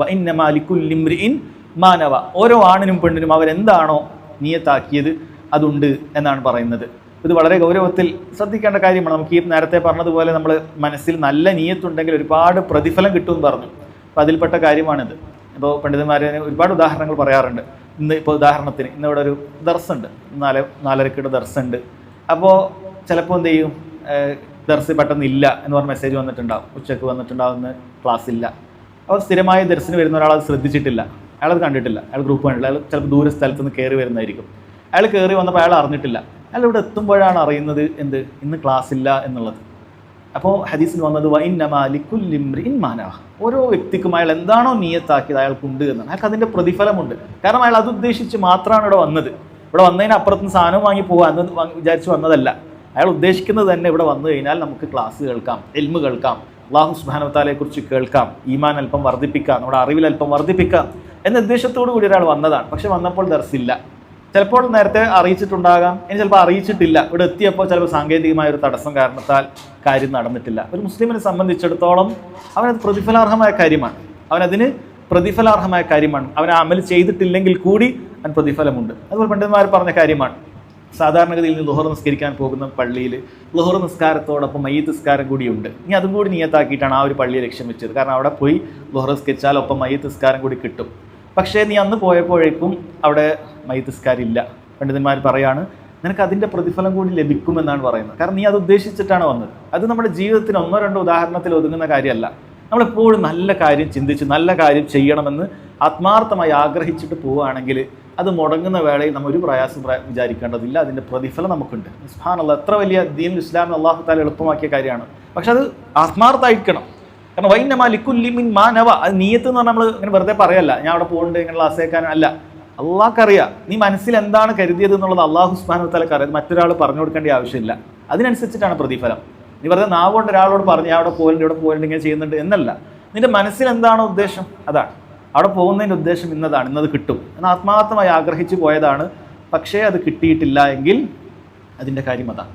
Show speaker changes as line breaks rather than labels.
വ മാനവ ഓരോ ആണിനും പെണ്ണിനും അവരെന്താണോ നിയത്താക്കിയത് അതുണ്ട് എന്നാണ് പറയുന്നത്. ഇത് വളരെ ഗൗരവത്തിൽ ശ്രദ്ധിക്കേണ്ട കാര്യമാണ്. നമുക്ക് ഈ നേരത്തെ പറഞ്ഞതുപോലെ നമ്മൾ മനസ്സിൽ നല്ല നീയത്തുണ്ടെങ്കിൽ ഒരുപാട് പ്രതിഫലം കിട്ടുമെന്ന് പറഞ്ഞു. അപ്പോൾ അതിൽപ്പെട്ട കാര്യമാണിത്. ഇപ്പോൾ പണ്ഡിതന്മാർ ഒരുപാട് ഉദാഹരണങ്ങൾ പറയാറുണ്ട്. ഇന്ന് ഇപ്പോൾ ഉദാഹരണത്തിന് ഇന്ന് ഇവിടെ ഒരു ദർസുണ്ട് നാല് നാലരക്കിടെ ദർസുണ്ട് അപ്പോൾ ചിലപ്പോൾ എന്ത് ചെയ്യും? ദർസ് പെട്ടെന്ന് ഇല്ല എന്ന് പറഞ്ഞ മെസ്സേജ് വന്നിട്ടുണ്ടാവും. ഉച്ചയ്ക്ക് വന്നിട്ടുണ്ടാവുന്ന ക്ലാസ് ഇല്ല അപ്പോൾ സ്ഥിരമായ ദർശനം വരുന്ന ഒരാൾ അത് ശ്രദ്ധിച്ചിട്ടില്ല. അയാളത് കണ്ടിട്ടില്ല. അയാൾ ഗ്രൂപ്പ് കണ്ടിട്ടില്ല. അയാൾ ചിലപ്പോൾ ദൂര സ്ഥലത്ത് നിന്ന് കയറി വരുന്നതായിരിക്കും. അയാൾ കയറി വന്നപ്പോൾ അയാൾ അറിഞ്ഞിട്ടില്ല. അയാൾ ഇവിടെ എത്തുമ്പോഴാണ് അറിയുന്നത് എന്ത്? ഇന്ന് ക്ലാസ് ഇല്ല എന്നുള്ളത്. അപ്പോൾ ഹദീസിൽ വന്നത് വൈന്നമാലിക്കുല്ലിംറിൻ മാനവ ഓരോ വ്യക്തിക്കും അയാൾ എന്താണോ നിയത്താക്കിയത് അയാൾക്കുണ്ട് എന്നാണ്. അയാൾക്ക് അതിന്റെ പ്രതിഫലമുണ്ട്. കാരണം അയാൾ അത് ഉദ്ദേശിച്ച് മാത്രമാണ് ഇവിടെ വന്നത്. ഇവിടെ വന്നതിന് അപ്പുറത്തുനിന്ന് സാധനം വാങ്ങി പോകാൻ വിചാരിച്ച് വന്നതല്ല. അയാൾ ഉദ്ദേശിക്കുന്നത് തന്നെ ഇവിടെ വന്നു കഴിഞ്ഞാൽ നമുക്ക് ക്ലാസ് കേൾക്കാം എൽമ് കേൾക്കാം അള്ളാഹു സുബാനവത്താലെ കുറിച്ച് കേൾക്കാം. ഈമാൻ അല്പം വർദ്ധിപ്പിക്കാം. നമ്മുടെ അറിവിൽ അല്പം വർദ്ധിപ്പിക്കാം എന്ന ഉദ്ദേശത്തോടു കൂടി ഒരാൾ വന്നതാണ്. പക്ഷെ വന്നപ്പോൾ ദർസില്ല. ചിലപ്പോൾ നേരത്തെ അറിയിച്ചിട്ടുണ്ടാകാം. ഇനി ചിലപ്പോൾ അറിയിച്ചിട്ടില്ല. ഇവിടെ എത്തിയപ്പോൾ ചിലപ്പോൾ സാങ്കേതികമായ ഒരു തടസ്സം കാരണത്താൽ കാര്യം നടന്നിട്ടില്ല. ഒരു മുസ്ലിമിനെ സംബന്ധിച്ചിടത്തോളം അവനത് പ്രതിഫലാർഹമായ കാര്യമാണ്. അവനതിന് പ്രതിഫലാർഹമായ കാര്യമാണ്. അവൻ അമൽ ചെയ്തിട്ടില്ലെങ്കിൽ കൂടി അവൻ പ്രതിഫലമുണ്ട്. അതുപോലെ പണ്ഡിതന്മാർ പറഞ്ഞ കാര്യമാണ്. സാധാരണഗതിയിൽ നിന്ന് ലുഹർ നിസ്കരിക്കാൻ പോകുന്ന പള്ളിയിൽ ലുഹർ നിസ്കാരത്തോടൊപ്പം മയ്യത്ത് നിസ്കാരം കൂടിയുണ്ട്. ഇനി അതും കൂടി നിയത്താക്കിയിട്ടാണ് ആ ഒരു പള്ളിയെ ലക്ഷ്യം വെച്ചത്. കാരണം അവിടെ പോയി ലുഹർ നിസ്കരിച്ചാൽ ഒപ്പം മയ്യത്ത് നിസ്കാരം കൂടി കിട്ടും. പക്ഷേ നീ അന്ന് പോയപ്പോഴേക്കും അവിടെ മയ്യത്ത് നിസ്കാരം ഇല്ല. പണ്ഡിതന്മാർ പറയാണ് നിനക്ക് അതിന്റെ പ്രതിഫലം കൂടി ലഭിക്കുമെന്നാണ് പറയുന്നത്. കാരണം നീ അത് ഉദ്ദേശിച്ചിട്ടാണ് വന്നത്. അത് നമ്മുടെ ജീവിതത്തിന് ഒന്നോ രണ്ടോ ഉദാഹരണത്തിൽ ഒതുങ്ങുന്ന കാര്യമല്ല. നമ്മളെപ്പോഴും നല്ല കാര്യം ചിന്തിച്ച് നല്ല കാര്യം ചെയ്യണമെന്ന് ആത്മാർത്ഥമായി ആഗ്രഹിച്ചിട്ട് പോവുകയാണെങ്കിൽ അത് മുടങ്ങുന്ന വേളയിൽ നമ്മൾ ഒരു പ്രയാസം പ്ര- വിചാരിക്കേണ്ടതില്ല. അതിന്റെ പ്രതിഫലം നമുക്കുണ്ട്. സുബ്ഹാനല്ലാഹ് എത്ര വലിയ ദീൻ ഇസ്ലാമിന് അള്ളാഹു താല എളുപ്പമാക്കിയ കാര്യമാണ്. പക്ഷെ അത് ആത്മാർത്ഥമായിരിക്കണം. കാരണം വൈനമാലിക്കുല്ലിമിൻ മാനവ അത് നീയത്ത് എന്ന് പറഞ്ഞാൽ നമ്മൾ ഇങ്ങനെ വെറുതെ പറയല്ല. ഞാൻ അവിടെ പോകുന്നുണ്ട് ഇങ്ങനെ ആസേക്കാനും അല്ല. അള്ളാഹ്ക്കറിയാം നീ മനസ്സിൽ എന്താണ് കരുതിയത് എന്നുള്ളത് അള്ളാഹു ഉസ്മാൻ താലക്ക് അറിയാം. മറ്റൊരാൾ പറഞ്ഞു കൊടുക്കേണ്ട ആവശ്യമില്ല. അതിനനുസരിച്ചിട്ടാണ് പ്രതിഫലം. നീ വെറുതെ നാവുകൊണ്ട് ഒരാളോട് പറഞ്ഞു അവിടെ പോകലുണ്ട് ഇവിടെ പോകലുണ്ട് ഇങ്ങനെ ചെയ്യുന്നുണ്ട് എന്നല്ല. നിന്റെ മനസ്സിൽ എന്താണോ ഉദ്ദേശം? അതാണ്. അവിടെ പോകുന്നതിന്റെ ഉദ്ദേശം ഇന്നതാണ് ഇന്നത് കിട്ടും. എന്ന് ആത്മാർത്ഥമായി ആഗ്രഹിച്ചു പോയതാണ്. പക്ഷേ അത് കിട്ടിയിട്ടില്ല എങ്കിൽ അതിന്റെ കാര്യം അതാണ്.